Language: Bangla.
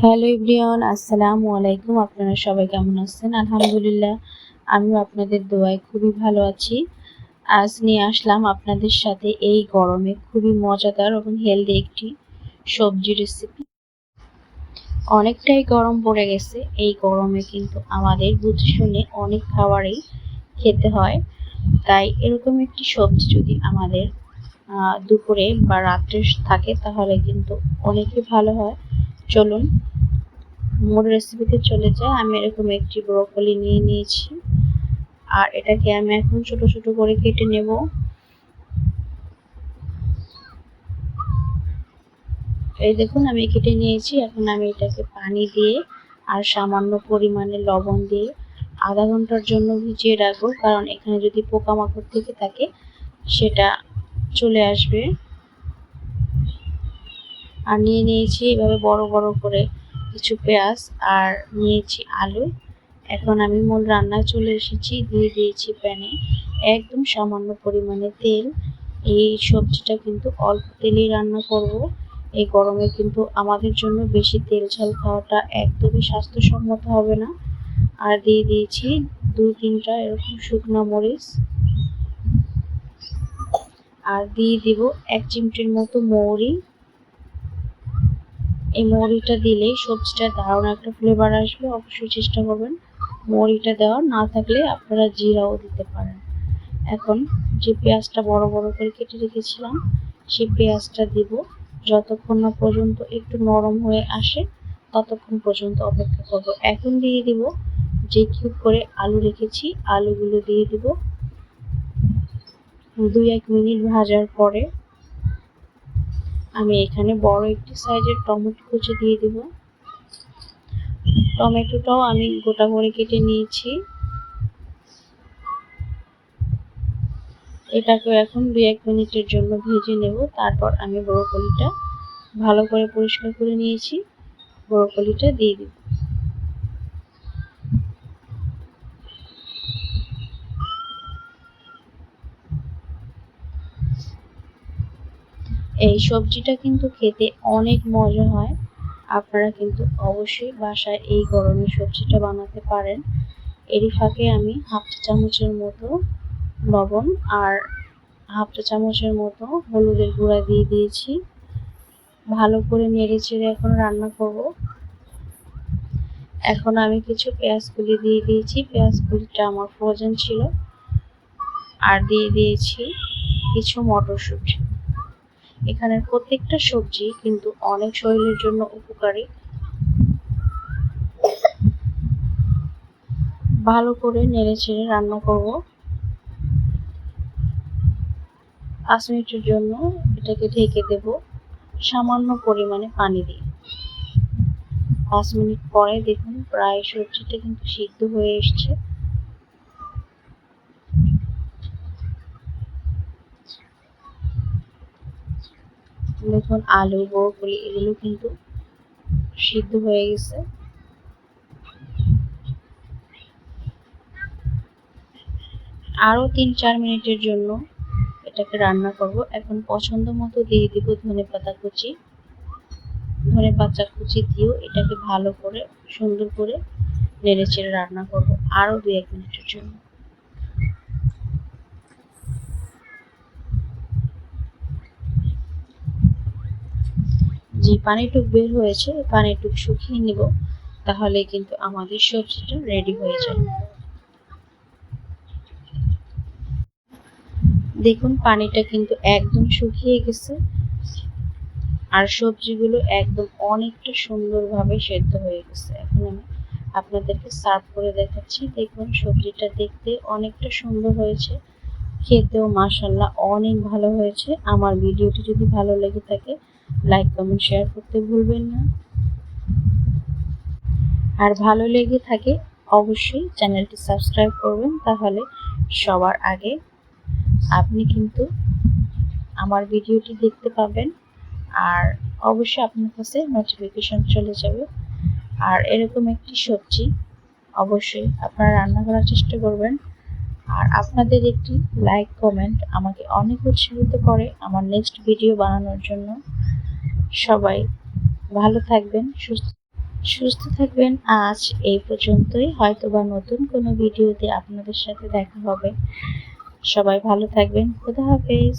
হ্যালো ইব্রিয়ন আসসালামু আলাইকুম। আপনারা সবাই কেমন আছেন? আলহামদুলিল্লাহ, আমিও আপনাদের দোয়ায় খুবই ভালো আছি। আজ নিয়ে আসলাম আপনাদের সাথে এই গরমে খুবই মজাদার এবং হেলদি একটি সবজি রেসিপি অনেকটাই গরম পড়ে গেছে। এই গরমে কিন্তু আমাদের বুঝে শুনে অনেক খাবারই খেতে হয়। তাই এরকম একটি সবজি যদি আমাদের দুপুরে বা রাত্রে থাকে তাহলে কিন্তু অনেকই ভালো হয়। চলুন মূল রেসিপিতে চলে যায়। আমি এরকম একটি ব্রোকলি নিয়ে নিয়েছি। আর এটাকে আমি এখন ছোট ছোট করে কেটে নেব। এই দেখুন, আমি কেটে নিয়েছি। এখন আমি এটাকে পানি দিয়ে আর সামান্য পরিমাণে লবণ দিয়ে আধা ঘণ্টার জন্য ভিজিয়ে রাখব। কারণ এখানে যদি পোকামাকড় থেকে থাকে, সেটা চলে আসবে। আর নিয়ে নিয়েছি এভাবে বড় বড় করে। কিছু পেঁয়াজ আর নিয়েছি আলু। এখন আমি মূল রান্নায় চলে এসেছি, দিয়ে দিয়েছি প্যানে একদম সামান্য পরিমাণে তেল। এই সবজিটা কিন্তু অল্প তেলেই রান্না করব। এই গরমে কিন্তু আমাদের জন্য বেশি তেল ঝাল খাওয়াটা একদমই স্বাস্থ্যসম্মত হবে না। আর দিয়ে দিয়েছি দুই তিনটা এরকম শুকনো মরিচ। আর দিয়ে দিব এক চিমটির মতো মৌরি। এই মৌরিটা দিলেই সবজিটা দারুণ একটা ফ্লেভার আসবে, অবশ্যই চেষ্টা করবেন মৌরিটা দেওয়া না থাকলে আপনারা জিরাও দিতে পারেন। এখন যে পেঁয়াজটা বড় বড় করে কেটে রেখেছিলাম, সেই পেঁয়াজটা দিব। যতক্ষণ না পর্যন্ত একটু নরম হয়ে আসে, ততক্ষণ পর্যন্ত অপেক্ষা করব। এখন দিয়ে দিব যে কিউব করে আলু রেখেছি, আলুগুলো দিয়ে দিব। দুই এক মিনিট ভাজার পরে আমি এখানে বড় একটি সাইজের টমেটো কুচি দিয়ে দেব। টমেটোটাও আমি গোটা করে কেটে নিয়েছি। এটাকে এখন দু এক মিনিটের জন্য ভেজে নেব। তারপর আমি ব্রোকলিটা ভালো করে পরিষ্কার করে নিয়েছি। ব্রোকলিটা দিয়ে দিব। এই সবজিটা কিন্তু খেতে অনেক মজা হয়। আপনারা কিন্তু অবশ্যই বাসায় এই গরমে সবজিটা বানাতে পারেন। এরই ফাঁকে আমি হাফ চামচের মতো লবণ আর হাফ চামচের মতো হলুদের গুঁড়া দিয়ে দিয়েছি। ভালো করে নেড়ে চেড়ে এখন রান্না করব। এখন আমি কিছু পেঁয়াজ কুলি দিয়ে দিয়েছি। পেঁয়াজ কুলিটা আমার ফ্রোজেন ছিল। আর দিয়ে দিয়েছি কিছু মটরশুঁটি। এখানের প্রত্যেকটা সবজি কিন্তু অনেক শরীরের জন্য উপকারী। ভালো করে নেড়ে ছেড়ে রান্না করব। পাঁচ মিনিটের জন্য এটাকে ঢেকে দেব। সামান্য পরিমাণে পানি দিয়ে। পাঁচ মিনিট পরে দেখুন প্রায় সবজিটা কিন্তু সিদ্ধ হয়ে এসছে। দেখুন আলু, বরকলি এগুলো কিন্তু সিদ্ধ হয়ে গেছে। আরও তিন চার মিনিটের জন্য এটাকে রান্না করব। এখন পছন্দ মতো দিয়ে দিব ধনে পাতা কুচি। ধনে পাতা কুচি দিয়েও এটাকে ভালো করে সুন্দর করে নেড়ে চেড়ে রান্না করব আরও দু এক মিনিটের জন্য। যে পানিটুক বের হয়েছে, পানিটুক শুকিয়ে নিব, তাহলে কিন্তু আমাদের সবজিটা রেডি হয়ে যায়। দেখুন, পানিটা কিন্তু একদম শুকিয়ে গেছে। আর সবজিগুলো একদম অনেকটা সুন্দরভাবে সেদ্ধ হয়ে গেছে। এখন আমি আপনাদেরকে সার্ভ করে দেখাচ্ছি। দেখুন, সবজিটা দেখতে অনেকটা সুন্দর হয়েছে। খেতেও মাসাল্লাহ অনেক ভালো হয়েছে। আমার ভিডিওটি যদি ভালো লেগে থাকে লাইক কমেন্ট শেয়ার করতে ভুলবেন না। আর ভালো লেগে থাকে অবশ্যই চ্যানেলটি সাবস্ক্রাইব করবেন, তাহলে সবার আগে আপনি কিন্তু আমার ভিডিওটি দেখতে পাবেন, আর অবশ্যই আপনার কাছে নোটিফিকেশন চলে যাবে। আর এরকম একটি সবজি অবশ্যই আপনারা রান্না করার চেষ্টা করবেন। আর আপনাদের একটি লাইক কমেন্ট আমাকে অনেক উৎসাহিত করে আমার নেক্সট ভিডিও বানানোর জন্য। সবাই ভালো থাকবেন, সুস্থ সুস্থ থাকবেন। আজ এই পর্যন্তই। হয়তোবা নতুন কোনো ভিডিওতে আপনাদের সাথে দেখা হবে। সবাই ভালো থাকবেন। খোদা হাফেজ।